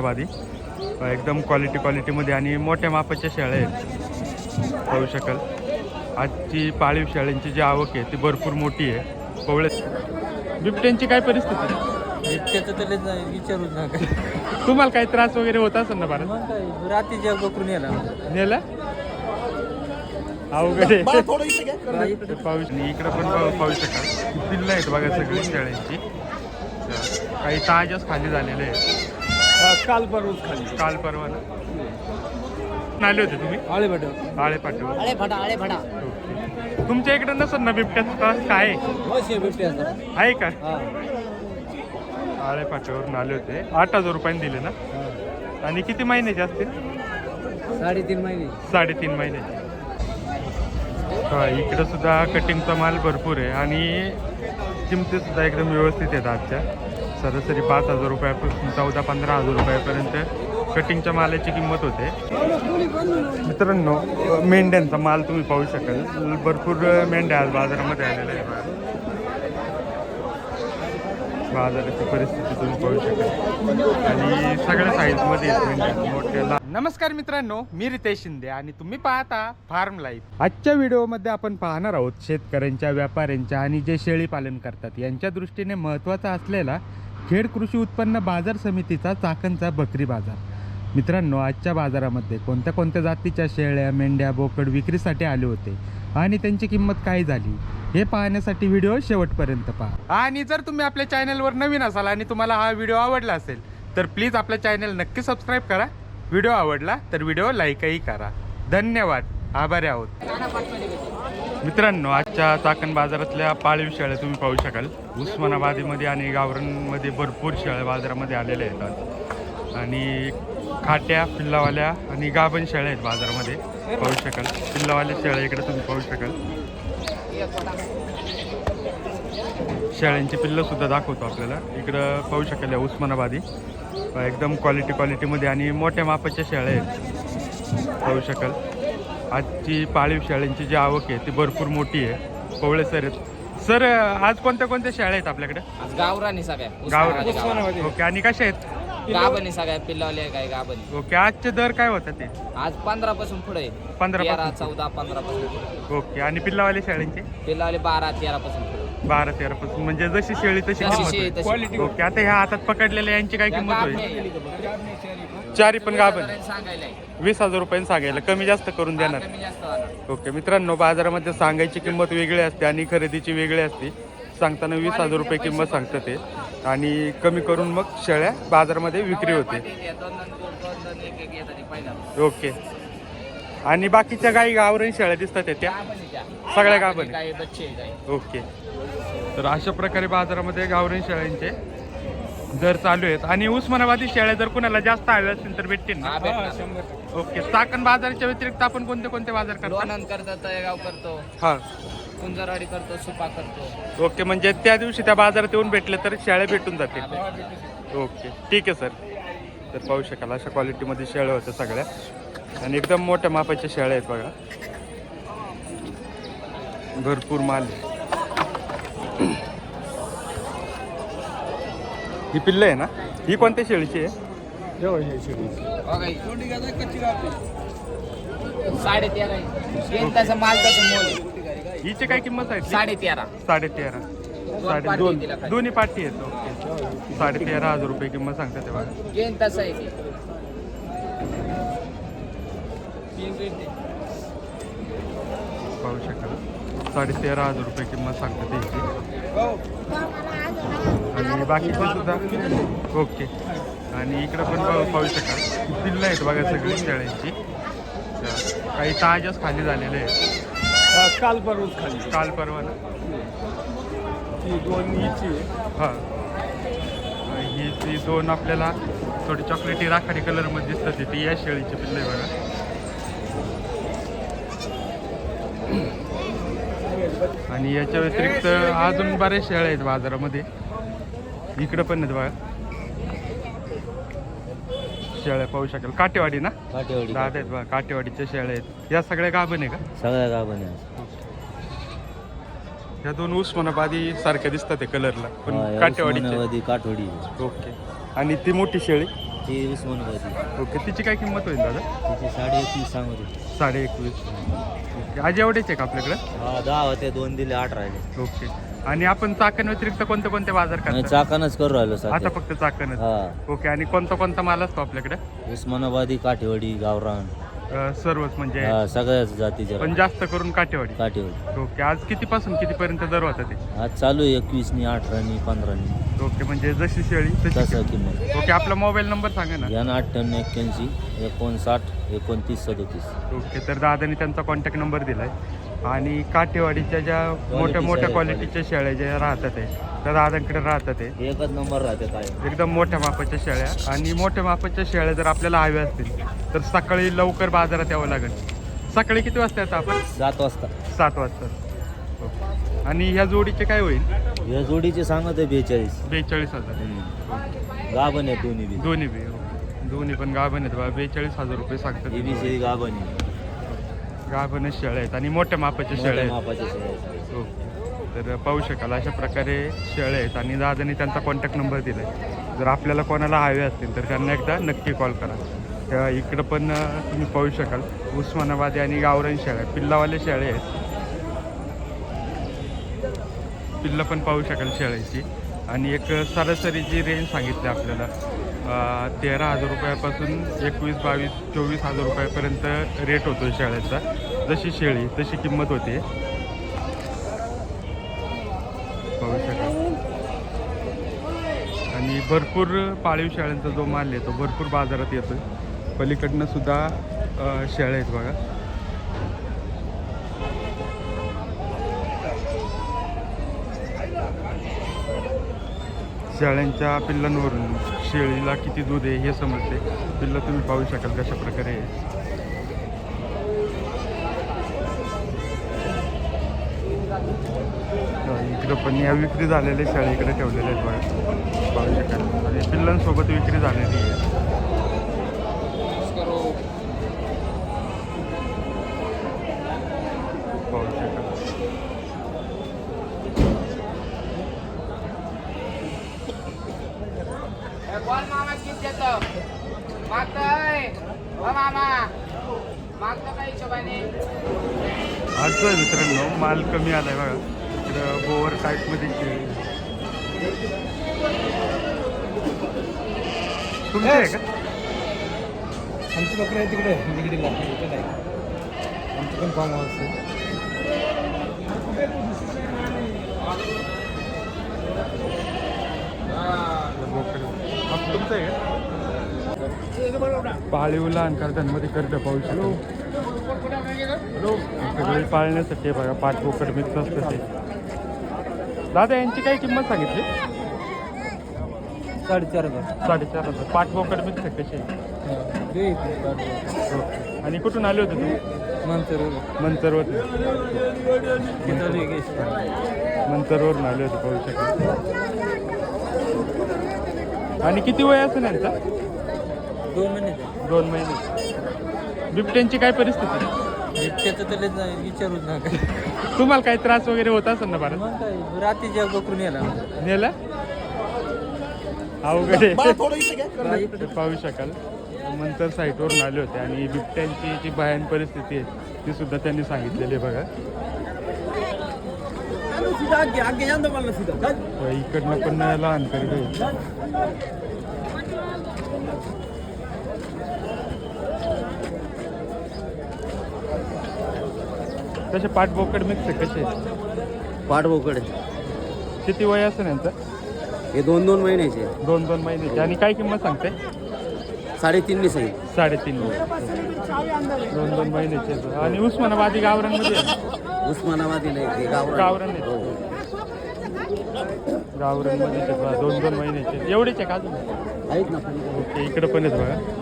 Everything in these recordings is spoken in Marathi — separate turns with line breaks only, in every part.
बादी एकदम क्वालिटी क्वालिटीमध्ये आणि मोठ्या मापाच्या शेळ्या आहेत. पाहू शकाल. आजची पाळीव शेळ्यांची जी आवक आहे ती भरपूर मोठी आहे. कोवळे बिबट्यांची काय परिस्थिती? आहे?
त्याचं त्याला विचारूच नका.
तुम्हाला काही त्रास वगैरे होत असेल ना
रात्रीच्या बकरून याला
नेला? अवघड तर पाहू इकडं पण पाहू पाहू शकाल. पिल्लं आहेत बघा सगळी शेळ्यांची तर काही ताजच खाली झालेले आहेत.
काल परवाच खाली
काल परवा ना आले होते तुम्ही?
आळे बट
आळे पाठवून
आळे फटा आळे फटा.
तुमच्या इकडे नसेल ना बिबट्याचा काय आहे? का?
हा.
आळे पाठवून आले होते. आठ हजार रुपयांनी दिले ना? आणि किती महिन्याचे असतील?
साडेतीन महिने.
साडेतीन महिन्याचे हा इकडं सुद्धा कटिंगचा माल भरपूर आहे. आणि किमती सुद्धा एकदम व्यवस्थित आहेत आजच्या. सरासरी पाच हजार रुपयापासून चौदा पंधरा हजार रुपयापर्यंत कटिंगच्या मालाची किंमत होते. मित्रांनो मेंढ्यांचा माल तुम्ही पाहू शकाल. भरपूर मेंढ्या आज बाजारामध्ये आलेल्या आहे. बाजाराची परिस्थिती तुम्ही पाहू शकाल. आणि सगळ्या साईजमध्ये मेंढ्या. मोठ्या. नमस्कार मित्रांनो मी रितेश शिंदे आणि तुम्ही पाहता फार्म लाईफ आजच्या व्हिडिओमध्ये आपण पाहणार आहोत शेतकऱ्यांच्या व्यापाऱ्यांच्या आणि जे शेळी पालन करतात यांच्या दृष्टीने महत्त्वाचा असलेला खेड कृषी उत्पन्न बाजार समितीचा चाकणचा बकरी बाजार. मित्रांनो आजच्या बाजारामध्ये कोणत्या कोणत्या जातीच्या शेळ्या मेंढ्या बोकड विक्रीसाठी आले होते आणि त्यांची किंमत काय झाली हे पाहण्यासाठी व्हिडिओ शेवटपर्यंत पहा. आणि जर तुम्ही आपल्या चॅनलवर नवीन असाल आणि तुम्हाला हा व्हिडिओ आवडला असेल तर प्लीज आपल्या चॅनल नक्की सबस्क्राईब करा. व्हिडिओ आवडला तर व्हिडिओ लाईकही करा. धन्यवाद. आभारी आहोत. मित्रांनो आजच्या चाकण बाजारातल्या पाळीव शेळ्या तुम्ही पाहू शकाल. उस्मानाबादीमध्ये आणि गावरांमध्ये भरपूर शेळ्या बाजारामध्ये आलेल्या आहेत आज. आणि खाट्या पिल्लावाल्या आणि गाभण शेळ्या आहेत बाजारामध्ये. पाहू शकाल. पिल्लावाल्या शेळ्या इकडे तुम्ही पाहू शकाल. शेळ्यांची पिल्लं सुद्धा दाखवतो आपल्याला. इकडं पाहू शकाल या उस्मानाबादी. एकदम क्वालिटी क्वालिटीमध्ये आणि मोठ्या मापाच्या शेळ्या आहेत. पाहू शकाल. आजची पाळीव शेळ्यांची जी आवक आहे ती भरपूर मोठी आहे. कोवळे सर आहेत. सर आज कोणत्या कोणत्या शेळ्या आहेत आपल्याकडे?
आज गावरानी सगळ्या.
गाव
उस्मानाबादी गावरानी.
ओके आणि कशा आहेत?
गाभणी सगळ्या पिल्लावल्या काय गाभणी.
ओके आजचे दर काय होतात ते?
आज पंधरा पासून पुढे
15
तेरा
पासून?
चौदा पंधरा पासून पुढे.
ओके आणि पिल्लावाले शेळ्यांचे
पिल्लावले बारा तेरा पासून पुढे.
बारा तेरा पासून म्हणजे जशी शेळी तशी
जशी
किंमत
शेळी
होईल.
तशी.
ओके आता ह्या हातात पकडलेल्या यांची काय किंमत होईल? चारी पण गाभण. वीस हजार रुपयांनी सांगायला. कमी जास्त करून देणार. ओके मित्रांनो बाजारामध्ये सांगायची किंमत वेगळी असते आणि खरेदीची वेगळी असते. सांगताना वीस हजार रुपये किंमत सांगतात ते. आणि कमी करून मग शेळ्या बाजारामध्ये विक्री होते. ओके. आणि बाकीच्या गाई गावरान शेळ्या दिसतात त्या. सगळ्या गाभणी? ओके. तर अशा प्रकारे बाजारामध्ये गावरान शेळ्यांचे दर चालू आहेत. आणि उस्मानाबादी शेळ्या जर कुणाला जास्त हव्या असतील तर भेटतील ना. ओके. चाकण बाजाराच्या व्यतिरिक्त आपण कोणते कोणते बाजार करतो?
लोणंद करतो तळेगाव करतो.
हा.
कुंजरवाडी करतो सुपा करतो.
ओके. म्हणजे त्या दिवशी त्या बाजारात येऊन भेटले तर शेळ्या भेटून जातील. ओके. ठीक आहे सर. तर पाहू शकाल अशा क्वालिटीमध्ये शेळ्या होत्या सगळ्या. आणि एकदम मोठ्या मापाच्या शेळ्या आहेत बघा. भरपूर माल आहे. ही पिल्ल आहे ना? ही कोणत्या शेळीची आहे?
माल आहे.
हिची काय किंमत आहे?
साडे तेरा
साडे तेरा साडे दोन. दोन्ही पाठी आहेत ओके. साडे तेरा हजार रुपये किंमत सांगतात ते बघा.
येईन तसं आहे.
पाहू शकाल. साडे तेरा हजार रुपये किंमत सांगतात याची आणि बाकीचे सुद्धा ओके. आणि इकडं पण पाहू पाहू शकाल. पिल्लं आहेत बघा सगळी शेळ्यांची. काही ताजच खाली झालेले आहेत.
काल परवाच खाली.
काल परवा ना
ती दोन हिची
हां. ही ती दोन आपल्याला थोडी चॉकलेटी राखाडी कलरमध्ये दिसतात ती. या शेळीची पिल्लं आहे बघा. आणि याच्या व्यतिरिक्त अजून बरेच शेळ्या आहेत बाजारामध्ये. इकडं पण आहेत बघा. शेळ्या पाहू शकाल. काटेवाडी ना?
काटेवाडी
दादा आहेत बघा काटेवाडीच्या शेळ्या आहेत. या सगळ्या गाभण आहे का?
सगळ्या गावाने
या दोन उस्मानाबादी सारख्या दिसतात कलरला पण काटेवाडीचे
काठवडी
ओके. आणि ती मोठी शेळी?
ती उस्मानाबादी.
ओके. तिची काय किंमत होईल दादा?
तिची साडे एकवीस सांगते.
साडे एकवीस ओके. आज एवढेच आहे का आपल्याकडे?
हा दहा होते दोन दिले आठ राहिले
ओके. आणि आपण चाकण व्यतिरिक्त कोणते कोणते बाजार
नाही
करतो
चाकानच करू राहिलो
आता
सध्या
फक्त चाकणच.
हा.
ओके आणि कोणता कोणता माल असतो आपल्याकडे?
उस्मानाबादी काठेवाडी गावरान.
अं, सर्वच म्हणजे?
हा सगळ्याच जातीच्या
पण जास्त करून काठेवाडी.
काठेवाडी.
ओके आज कितीपासून कितीपर्यंत दर होता ते?
आज चालू आहे एकवीसनी अठरानी पंधरानी.
ओके म्हणजे जशी शेळी तशी
तसं किंमत.
ओके आपला मोबाईल नंबर सांगा ना.
यानं अठ्ठ्याण्णव एक्क्याऐंशी एकोणसाठ एकोणतीस सदोतीस.
ओके तर दादानी त्यांचा कॉन्टॅक्ट नंबर दिलाय. आणि काठेवाडीच्या ज्या मोठ्या मोठ्या क्वालिटीच्या शेळ्या ज्या राहतात आहे त्या दादांकडे राहतात आहे
एकच नंबर राहते काय
एकदम मोठ्या मापाच्या शेळ्या. आणि मोठ्या मापाच्या शेळ्या जर आपल्याला हव्या असतील तर सकाळी लवकर बाजारात यावं लागेल. सकाळी किती वाजता येतं आपण?
सात वाजता.
सात वाजता. ओके. आणि ह्या जोडीचे काय होईल?
या जोडीचे सांगत आहे बेचाळीस.
बेचाळीस हजार.
गाभण आहे दोन्ही बी.
दोन्ही बी ओके. दोन्ही पण गाभण आहेत. बा बेचाळीस हजार रुपये सांगतात.
एबीसी गाभण आहे.
गाभणच शेळ्या आहेत आणि मोठ्या मापाच्या शेळ्या
मोठ्या
आहेत.
मापाचे शेळ्या आहेत.
ओके तर पाहू शकाल अशा प्रकारे शेळे आहेत आणि दादानी त्यांचा कॉन्टॅक्ट नंबर दिला आहे जर आपल्याला कोणाला हवे असतील तर त्यांना एकदा नक्की कॉल करा. त्या इकडं पण अं, तुम्ही पाहू शकाल उस्मानाबादी आणि गावरान शेळ्या पिल्लावाले शेळे आहेत. पिल्लं पण पाहू शकाल शेळ्याची. आणि एक सरासरी जी रेंज सांगितली आपल्याला तेरा हजार रुपयापासून एकवीस बावीस चोवीस हजार रुपयापर्यंत रेट होतो शेळ्याचा जशी शेळी तशी किंमत होते. पाहू शकाल आणि भरपूर पाळीव शेळ्यांचा जो माल येतो भरपूर बाजारात येतो पलीकडनं सुद्धा शेळ्या आहेत बघा. शेळ्यांच्या पिल्लांवरून शेळीला किती दूध आहे हे समजते. पिल्लं तुम्ही पाहू शकाल कशा प्रकारे आहे. इकडं पण या विक्री झालेल्या शेळ्या इकडे ठेवलेल्या आहेत बघा. पाहू शकाल. आणि पिल्लांसोबत विक्री झालेली आहे पाहू शकाल
कोण मामा किती देतो मागतोय मामा. मागतो का हिशोबाने?
आज आहे मित्रांनो माल कमी आलाय बघा. इकडं गोवर टाईपमध्ये तुमचे आहे का?
आमची बकरी आहे तिकडे नाही. आमचं पण फार्म हाऊस आहे.
हा, तुमचं आहे का? पाळीव लहान करतांमध्ये कर्ज पाहू शकतो. सगळी पाळण्यासाठी बघा पाच बोकड मिक्स असतं ते. दादा यांची काय किंमत सांगितली?
साडेचार हजार.
साडेचार हजार. पाच बोकड मिक्स कशी ओके. आणि कुठून आले होते तुम्ही?
नंतर
मंतरवर
किती
मंतरवरून आले होते पाहू शकतो. आणि किती वय असेल यांचा?
दोन महिने
दोन महिने. बिबट्यांची काय परिस्थिती? आहे?
त्याचं त्याला विचारूच नका.
तुम्हाला काही त्रास वगैरे होत असेल ना
काय रात्रीच्या बकरून याला
नेला? अवघड पाहू शकाल. मंतर साईटवरून आले होते आणि बिबट्यांची जी भयान परिस्थिती आहे ती सुद्धा त्यांनी सांगितलेली आहे बघा. इकडनं पण लहान करडे कसे पाठ बोकड मिक्स आहे कसे?
पाठबोकड
किती वय असेल यांचं?
हे दोन दोन महिन्याचे
दोन दोन महिन्याचे आणि काय किंमत सांगते?
साडेतीनने सांगितलं
साडेतीन दोन दोन महिन्याचे. आणि उस्मानाबादी गावरांमध्ये आहे.
उस्मानाबादी नाही गावरान.
गावरान. गावरांमध्ये आहेत. बघा, दोन दोन महिन्याचे. एवढेच आहे का अजून?
आहेत ना
ओके इकडं पण आहेत बघा.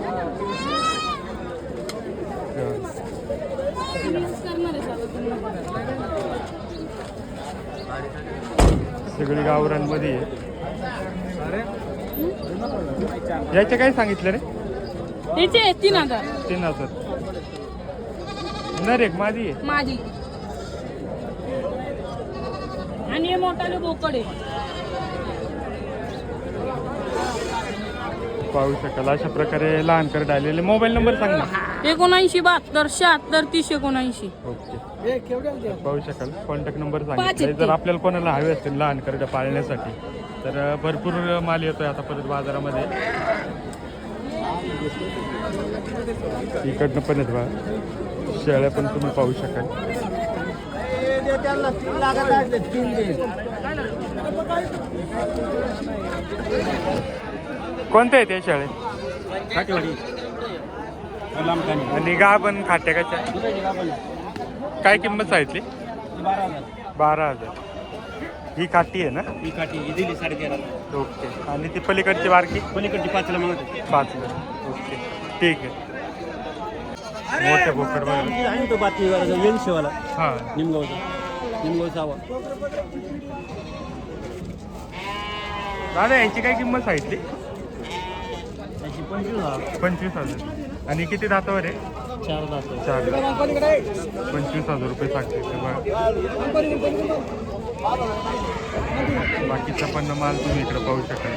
सगळी गावरांमध्ये आहे. याचे काय सांगितलं रे?
त्याचे तीन हजार.
तीन हजार. नरेक माझी आहे
माझी. आणि हे मोठाले बोकड आहे.
पाहू शकाल. अशा प्रकारे लहान आलेले. मोबाईल नंबर सांग ना.
एकोणऐंशी बहात्तर शहात्तर तीस एकोणऐंशी.
ओके.
हे
पाहू शकाल. कॉन्टॅक्ट नंबर सांगितले.
आहेत
जर. आपल्याला कोणाला हवे असतील लहान करडं पाळण्यासाठी तर भरपूर माल येतोय आता परत बाजारामध्ये. इकडनं पण येत बा. शेळ्या पण तुम्ही पाहू शकाल. कोणत्या आहेत या शेळ्या? आणि गा पण खाट्या कशा? काय किंमत सांगितली? बारा हजार. ही काठी आहे ना?
ही काठी ही दिली साडेतेरा
ओके. आणि ती पलीकडची बारकी?
पलीकडची पाचला मागत
पाच ओके. ठीक आहे. मोठे बोकड बघा.
आहे तो बातमी येईल शेवाला
हां.
निमगावचा. निमगावचा हवा
दादा यांची काय किंमत सांगितली?
पंचवीस हजार.
पंचवीस हजार आणि किती दातावर आहे?
चार जातो
चार पंचवीस हजार रुपये सांगते. ते बघा बाकीचा पण माल तुम्ही इकडे पाहू शकाल.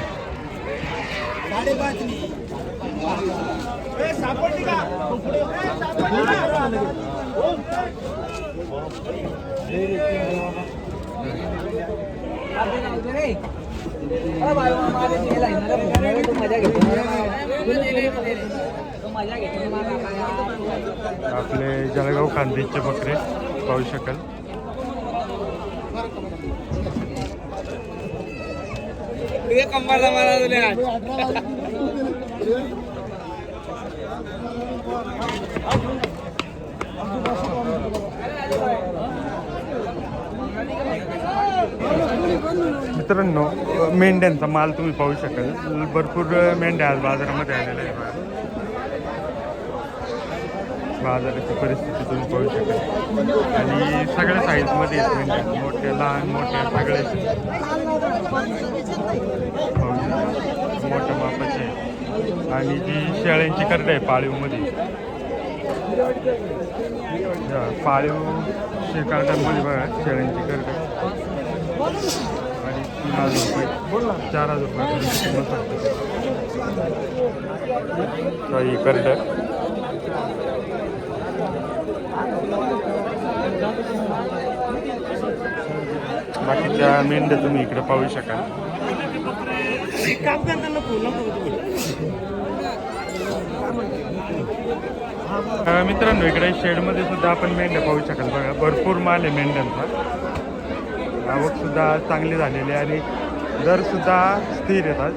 आपले जळगाव खानदेशचे बकरे पाहू शकाल. मित्रांनो मेंढ्यांचा माल तुम्ही पाहू शकाल. भरपूर मेंढ्या आज बाजारामध्ये आलेल्या आहे बघा. बाजाराची परिस्थिती तुम्ही पाहू शकाल. आणि सगळ्या साईजमध्ये आहेत मेंढ्या. मोठ्या लहान मोठ्या सगळ्या पाहू शकाल. मोठ्या मापाचे आणि जी शेळ्यांची करड आहे पाळीवमध्ये. पाळीव शेकार्डांमध्ये बघा शेळ्यांची करड. हजार रुपये चार हजार रुपये किंमत करड बाकीच्या मेंढ्या तुम्ही इकडे पाहू शकाल. मित्रांनो इकडे शेडमध्ये सुद्धा आपण मेंढ्या पाहू शकाल. बघा भरपूर माल आहे मेंढ्यांचा. आवक सुद्धा चांगली झालेली आहे आणि दर सुद्धा स्थिर येतात.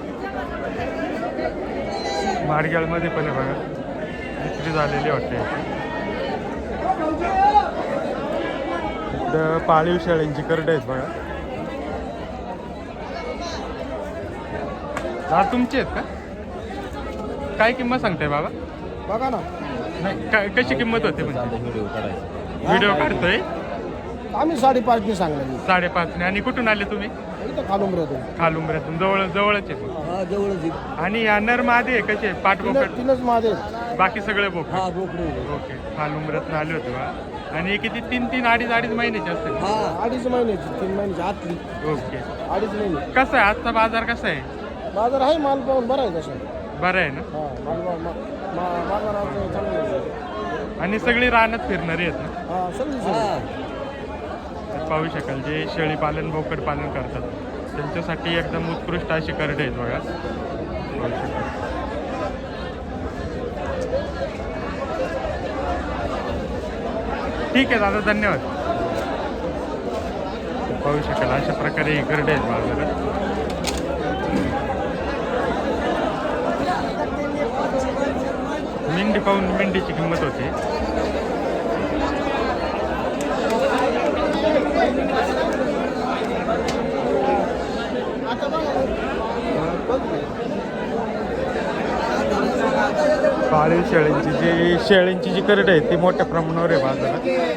माडगाळमध्ये पण आहे बघा. विक्री झालेली वाटते. इकडं पाळीव शेळ्यांची करडे आहेत बघा. हा तुमचे आहेत का? काय किंमत सांगताय बाबा?
बघा ना.
नाही काय कशी किंमत होते म्हणजे?
व्हिडिओ
काढतोय?
आम्ही साडेपाचने सांगले
साडेपाच आणि कुठून आले तुम्ही?
इथं
खालुंबऱ्यातून जवळ जवळच आहे.
हा जवळच
आणि या नर मादे कसे?
तीनच माझे
बाकी सगळे बोकड.
हा बोकडे
ओके. खालुंबऱ्यातून आले होते बा. आणि किती? तीन तीन अडीच अडीच महिन्याचे असतील
हा. अडीच महिन्याची तीन महिन्याची आतली.
ओके.
अडीच महिने.
कसं आहे? आजचा बाजार कसा आहे?
बाजार आहे माल पाहून बरं आहे तसं.
बरं आहे ना?
हा माल बाजार आमचं चांगलं आहे.
आणि सगळी रानात फिरणारी आहेत ना?
हा.
पाहू शकाल जे शेळी पालन बोकड पालन करतात. त्यांच्यासाठी एकदम उत्कृष्ट अशी करडे आहेत बघा. पाहू शकाल. ठीक आहे दादा धन्यवाद. पाहू शकाल अशा प्रकारे ही आहेत बाजारात मेंढी पाहून मेंढीची किंमत होती. पाळीव शेळ्यांची जी शेळ्यांची जी करड आहे ती मोठ्या प्रमाणावर आहे बाजारात.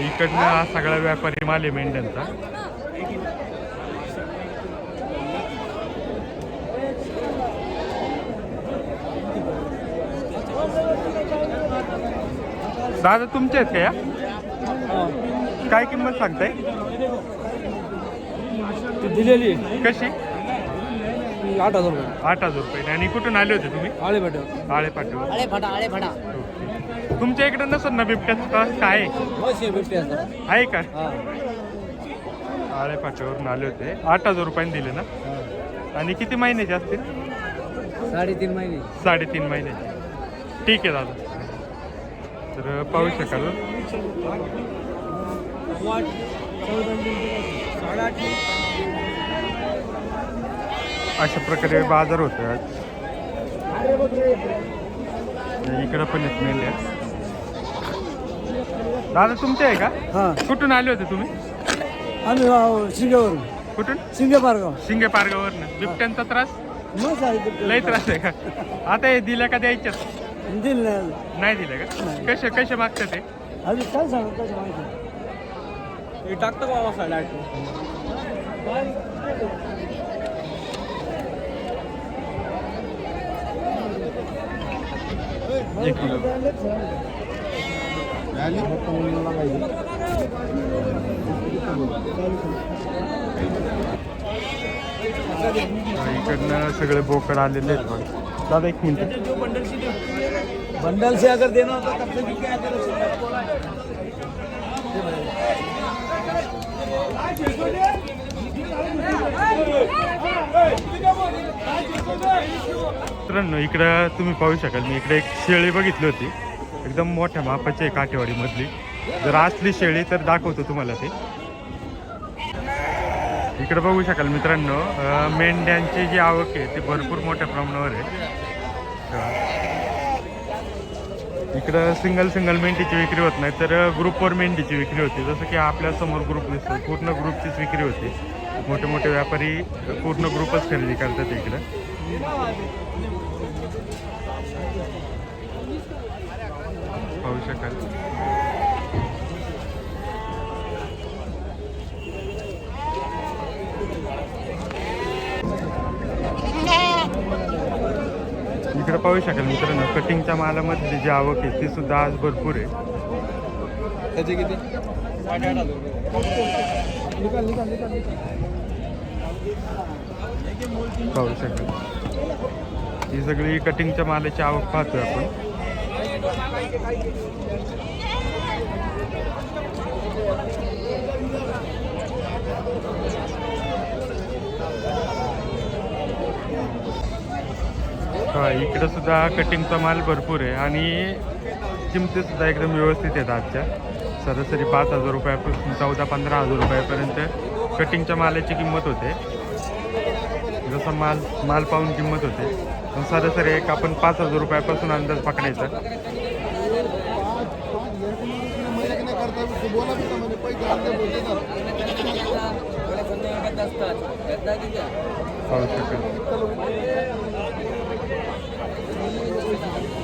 इकडनं हा सगळा व्यापारी माल आहे मेंढ्यांचा. दादा तुमचे आहेत का या? काय किंमत सांगताय?
दिलेली
कशी?
आठ हजार रुपये.
आठ हजार रुपये. आणि कुठून आले होते तुम्ही?
आळे भेटव
आळे पाठवून
अळे फटा अळे फटा.
तुमच्या इकडे नसेल ना बिबट्याचं काय आहे? का? आळे पाठवरून आले होते. आठ हजार रुपयांनी दिले ना? आणि किती महिन्याचे असतील
साडेतीन महिने.
साडेतीन महिन्याचे ठीक आहे दादा. तर पाहू शकाल. अशा प्रकारे बाजार होतो आज. इकडं पण एक मेंढ्या दादा तुमचे आहे का?
हा.
कुठून आले होते तुम्ही?
आम्ही शिंगेवरून.
कुठून?
शिंगे पारगाव.
शिंगे पारगावरनं बिबट्यांचा त्रास? लय त्रास आहे का? आता हे दिल्या का द्यायच्याच
दिल
नाही दिल्या का? कसे कसे मागतात ते?
आम्ही काय सांगू कसं माहिती टाकतो बाबा साडेआठ
एक किलो. इकडनं सगळे बोकड आलेले आहेत बघ. दादा एक मिनिट.
बंडल से अगर देना होता तब से क्या
मित्रांनो इकडं तुम्ही पाहू शकाल मी इकडे एक शेळी बघितली होती. एकदम मोठ्या मापाची आहे काठेवाडीमधली जर असली शेळी तर दाखवतो तुम्हाला ते. इकडे बघू शकाल मित्रांनो मेंढ्यांची जी आवक आहे ती भरपूर मोठ्या प्रमाणावर आहे तेव्हा इकडं सिंगल सिंगल मेंढीची विक्री होत नाही तर ग्रुपवर मेंढीची विक्री होती. जसं की आपल्यासमोर ग्रुप दिसतो पूर्ण ग्रुपचीच विक्री होती. मोठे मोठे व्यापारी पूर्ण ग्रुपच खरेदी करतात इकडं. पाहू शकाल. पाहू शकाल मित्रांनो कटिंगच्या मालामध्ये जी आवक आहे ती सुद्धा आज भरपूर आहे.
त्याचे किती?
पाहू शकाल. ही सगळी कटिंगच्या मालाची आवक पाहतोय आपण. हा इकडं सुद्धा कटिंगचा माल भरपूर आहे आणि किमतीसुद्धा एकदम व्यवस्थित आहेत आजच्या. सरासरी पाच हजार रुपयापासून चौदा पंधरा हजार रुपयापर्यंत कटिंगच्या मालाची किंमत होते. जसं माल माल पाहून किंमत होते. पण सरासरी एक आपण पाच हजार रुपयापासून अंदाज पकडायचा. पाहू शकाल.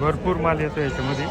भरपूर माल येतो याच्यामध्ये.